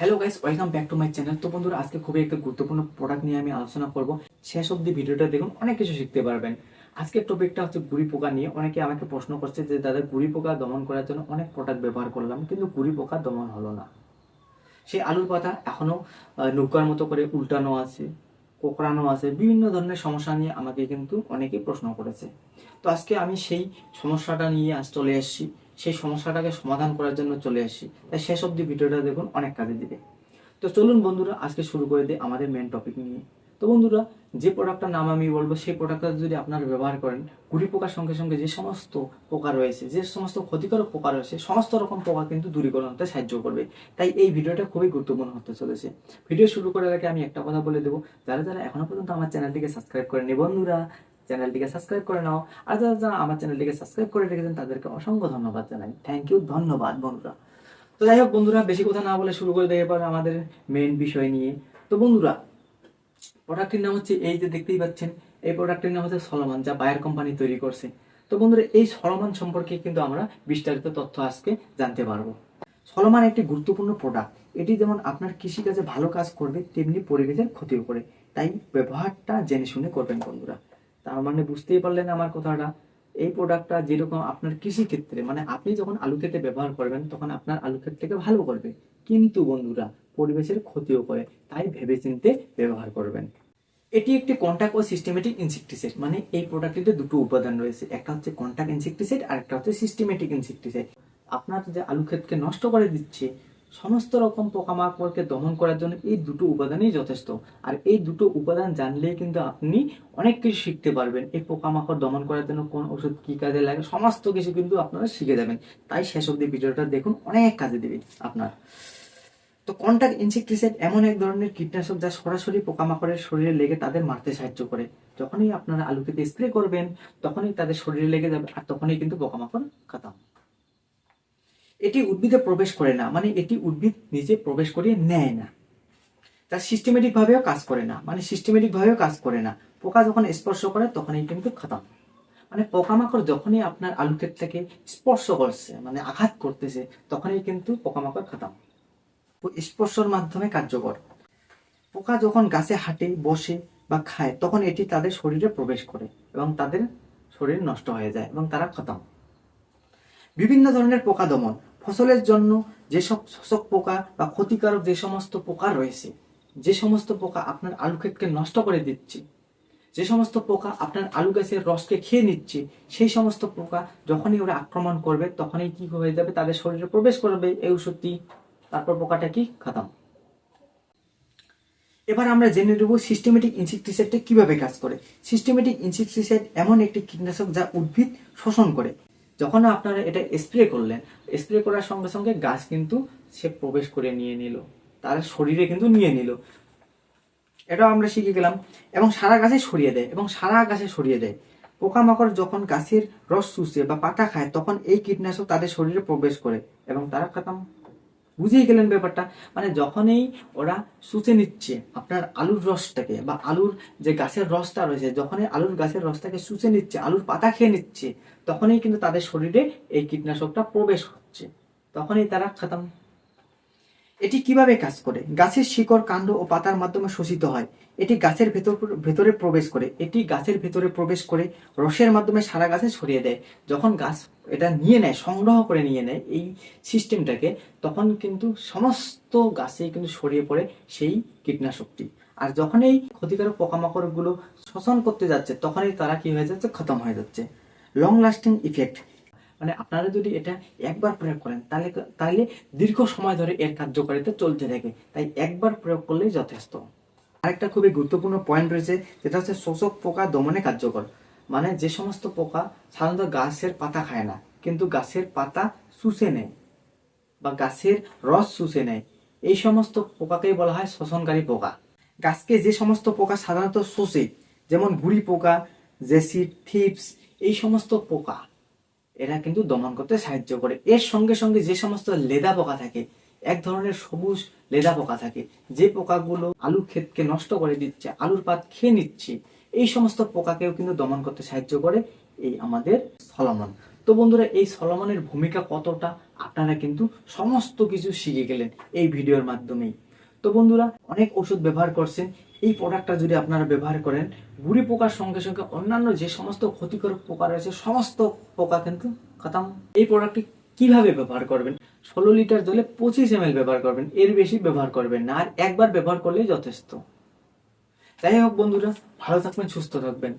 Hello guys welcome back to my channel তো বন্ধুরা আজকে খুবই একটা গুরুত্বপূর্ণ প্রোডাক্ট নিয়ে আমি আলোচনা করব। শেষ অবধি ভিডিওটা দেখুন অনেক কিছু শিখতে পারবেন। আজকের টপিকটা হচ্ছে গুড়ি পোকা নিয়ে। অনেকে আমাকে প্রশ্ন করছে যে দাদা গুড়ি পোকা দমন করার জন্য অনেক প্রোডাক্ট ব্যবহার করলাম কিন্তু গুড়ি পোকা দমন হলো না। সেই আলুর পাতা এখনও আহ, নৌকার মতো করে উল্টানো আছে কোকড়ানো আছে বিভিন্ন ধরনের সমস্যা নিয়ে আমাকে কিন্তু অনেকেই প্রশ্ন করেছে। তো আজকে আমি সেই সমস্যাটা নিয়ে আজ চলে এসেছি। সেই সমস্যাটাকে সমাধান করার জন্য চলে আসি। তাই শেষ অবধি ভিডিওটা দেখুন, অনেক কাজে দিবে। তো চলুন বন্ধুরা, আজকে শুরু করে দিই আমাদের মেন টপিক নিয়ে। তো বন্ধুরা, যে প্রোডাক্টটার নাম আমি বলব, সেই প্রোডাক্টটা যদি আপনারা ব্যবহার করেন, কুড়ি পোকার সঙ্গে সঙ্গে যে সমস্ত পোকা রয়েছে, যে সমস্ত ক্ষতিকারক পোকা রয়েছে, সমস্ত রকম পোকা কিন্তু দূরীকরণ হতে সাহায্য করবে। তাই এই ভিডিওটা খুবই গুরুত্বপূর্ণ হতে চলেছে। ভিডিও শুরু করার আগে আমি একটা কথা বলে দেবো, যারা যারা এখনও পর্যন্ত আমার চ্যানেলটিকে সাবস্ক্রাইব করেনি বন্ধুরা চ্যানেলটিকে সাবস্ক্রাইব করে নাও। আর যারা যারা আমার চ্যানেলটিকে সাবস্ক্রাইব করে রেখেছেন, তাদেরকে অসংখ্য ধন্যবাদ জানাই। থ্যাংক ইউ ধন্যবাদ বন্ধুরা। তো যাই হোক বন্ধুরা, বেশি কথা না বলে শুরু করে দেয় এবার আমাদের মেন বিষয় নিয়ে। তো বন্ধুরা প্রোডাক্টটির নাম হচ্ছে এই যে দেখতেই পাচ্ছেন, এই প্রোডাক্টের নাম হচ্ছে সলমান, যা বায়ার কোম্পানি তৈরি করছে। তো বন্ধুরা, এই সলমান সম্পর্কে কিন্তু আমরা বিস্তারিত তথ্য আজকে জানতে পারব। সলমান একটি গুরুত্বপূর্ণ প্রোডাক্ট এটি যেমন আপনার কৃষিকাজে ভালো কাজ করবে, তেমনি পরিবেশের ক্ষতিও করে। তাই ব্যবহারটা জেনে শুনে করবেন বন্ধুরা। তার মানে বুঝতেই পারলেন আমার কথাটা। এই প্রোডাক্টটা যেরকম আপনার কৃষি ক্ষেত্রে মানে আপনি যখন আলু খেতে ব্যবহার করবেন, তখন আপনার আলু ক্ষেত্রকে ভালো করবে। কিন্তু বন্ধুরা, পরিবেশের ক্ষতিও করে, তাই ভেবেচিন্তে ব্যবহার করবেন। এটি একটি কন্টাক্ট ও সিস্টেমেটিক ইনসেকটিসাইড মানে এই প্রোডাক্টটিতে দুটো উপাদান রয়েছে। একটা হচ্ছে কন্টাক্ট ইনসেকটিসাইড আর একটা হচ্ছে সিস্টেমেটিক ইনসেকটিসাইড আপনার যে আলু ক্ষেতকে নষ্ট করে দিচ্ছে সমস্ত রকম পোকামাকড়কে দমন করার জন্য এই দুটো উপাদানই যথেষ্ট। আর এই দুটো উপাদান জানলেই কিন্তু আপনি অনেক কিছু শিখতে পারবেন। এই পোকামাকড় দমন করার জন্য কোন ওষুধ কি কাজে লাগে, সমস্ত কিছু কিন্তু আপনারা শিখে যাবেন। তাই শেষ অব্দি ভিডিওটা দেখুন, অনেক কাজে দেবে আপনার। তো কন্টাক্ট ইনসেকটিসাইড এমন এক ধরনের কীটনাশক যা সরাসরি পোকামাকড়ের শরীরে লেগে তাদের মারতে সাহায্য করে। যখনই আপনারা আলু খেতে স্প্রে করবেন, তখনই তাদের শরীরে লেগে যাবে আর তখনই কিন্তু পোকামাকড় এটি উদ্ভিদে প্রবেশ করে না মানে এটি উদ্ভিদ নিজে প্রবেশ করিয়ে নেয় না। তা সিস্টেমেটিক ভাবেও কাজ করে না মানে সিস্টেমেটিক ভাবেও কাজ করে না। পোকা যখন স্পর্শ করে, তখনই কিন্তু খতম। মানে পোকামাকড় যখনই আপনার আলু থেকে স্পর্শ করছে মানে আঘাত করতেছে, তখনই কিন্তু পোকামাকড় খতম। ও স্পর্শর মাধ্যমে কার্যকর। পোকা যখন গাছে হাঁটে, বসে বা খায়, তখন এটি তাদের শরীরে প্রবেশ করে এবং তাদের শরীর নষ্ট হয়ে যায় এবং তারা খতম। বিভিন্ন ধরনের পোকা দমন। ফসলের জন্য যেসব শোষক পোকা বা ক্ষতিকারক যে সমস্ত পোকা রয়েছে, যে সমস্ত পোকা আপনার আলু ক্ষেতকে নষ্ট করে দিচ্ছে, যে সমস্ত পোকা আপনার আলু গাছের রসকে খেয়ে নিচ্ছে, সেই সমস্ত পোকা যখনই ওরা আক্রমণ করবে, তখনই কি হয়ে যাবে? তাদের শরীরে প্রবেশ করবে। এই ওষুধটি, তারপর পোকাটা কি? খাতাম। এবার আমরা জেনে নেব সিস্টেমেটিক ইনসেকটিসাইডটা কীভাবে কাজ করে। সিস্টেমেটিক ইনসেকটিসাইড এমন একটি কীটনাশক যা উদ্ভিদ শোষণ করে। যখন আপনারা এটা স্প্রে করলেন স্প্রে করার সঙ্গে সঙ্গে গাছ কিন্তু সে প্রবেশ করে নিয়ে নিল। তার শরীরে কিন্তু নিয়ে নিল। এটাও আমরা শিখে গেলাম। এবং সারা গাছে সরিয়ে দেয়, এবং সারা গাছে সরিয়ে দেয়। পোকামাকড় যখন গাছের রস চুষে বা পাতা খায়, তখন এই কীটনাশক তাদের শরীরে প্রবেশ করে, এবং তারা খতম বুঝেই গেলেন ব্যাপারটা। মানে যখনই ওরা শুষে নিচ্ছে আপনার আলুর রসটাকে বা আলুর যে গাছের রসটা রয়েছে, যখনই আলুর গাছের রসটাকে শুষে নিচ্ছে, আলুর পাতা খেয়ে নিচ্ছে, তখনই কিন্তু তাদের শরীরে এই কীটনাশকটা প্রবেশ হচ্ছে তখনই তারা খতম এটি কীভাবে কাজ করে? গাছের শিকড়, কাণ্ড ও পাতার মাধ্যমে শোষিত হয়। এটি গাছের ভেতর ভেতরে প্রবেশ করে। এটি গাছের ভেতরে প্রবেশ করে রসের মাধ্যমে সারা গাছে ছড়িয়ে দেয়। যখন গাছ এটা নিয়ে নেয়, সংগ্রহ করে নিয়ে নেয় এই সিস্টেমটাকে, তখন কিন্তু সমস্ত গাছে কিন্তু ছড়িয়ে পড়ে সেই কীটনাশকটি। আর যখন এই ক্ষতিকারক পোকামাকড়গুলো শোষণ করতে যাচ্ছে, তখনই তারা কি হয়ে যাচ্ছে? খতম হয়ে যাচ্ছে। লং লাস্টিং ইফেক্ট মানে আপনারা যদি এটা একবার প্রয়োগ করেন, তাহলে তাহলে দীর্ঘ সময় ধরে এর কার্যকারিতা চলতে থাকে তাই একবার প্রয়োগ করলেই যথেষ্ট। আরেকটা খুবই গুরুত্বপূর্ণ পয়েন্ট রয়েছে, যেটা হচ্ছে শোষক পোকা দমনে কার্যকর। মানে যে সমস্ত পোকা সাধারণত গাছের পাতা খায় না, কিন্তু গাছের পাতা শুষে নেয় বা গাছের রস শুষে নেয়। এই সমস্ত পোকাকেই বলা হয় শোষণকারী পোকা। গাছকে যে সমস্ত পোকা সাধারণত শোষে, যেমন গুড়ি পোকা, জেসিড, থিপস, এই সমস্ত পোকা। এরা কিন্তু দমন করতে সাহায্য করে। এর সঙ্গে সঙ্গে যে সমস্ত লেদা পোকা থাকে, এক ধরনের সবুজ লেদা পোকা থাকে, যে পোকাগুলো আলু ক্ষেতকে নষ্ট করে দিচ্ছে, আলুর পাত খেয়ে নিচ্ছে, এই সমস্ত পোকাকেও কিন্তু দমন করতে সাহায্য করে এই আমাদের সলমন। তো তো বন্ধুরা, এই সলমনের ভূমিকা কতটা? আপনারা কিন্তু সমস্ত কিছু শিখে গেলেন এই ভিডিওর মাধ্যমেই। তো বন্ধুরা, অনেক ওষুধ ব্যবহার করছেন। এই প্রোডাক্টটা যদি আপনারা ব্যবহার করেন, গুড়ি পোকার সঙ্গে সঙ্গে অন্যান্য যে সমস্ত ক্ষতিকর পোকা রয়েছে, সমস্ত পোকা কিন্তু খতম। এই প্রোডাক্টটি কীভাবে ব্যবহার করবেন? ষোলো লিটার জলে পঁচিশ এম ব্যবহার করবেন, এর বেশি ব্যবহার করবেন না, আর একবার ব্যবহার করলেই যথেষ্ট। যাই হোক বন্ধুরা, ভালো থাকবেন, সুস্থ থাকবেন।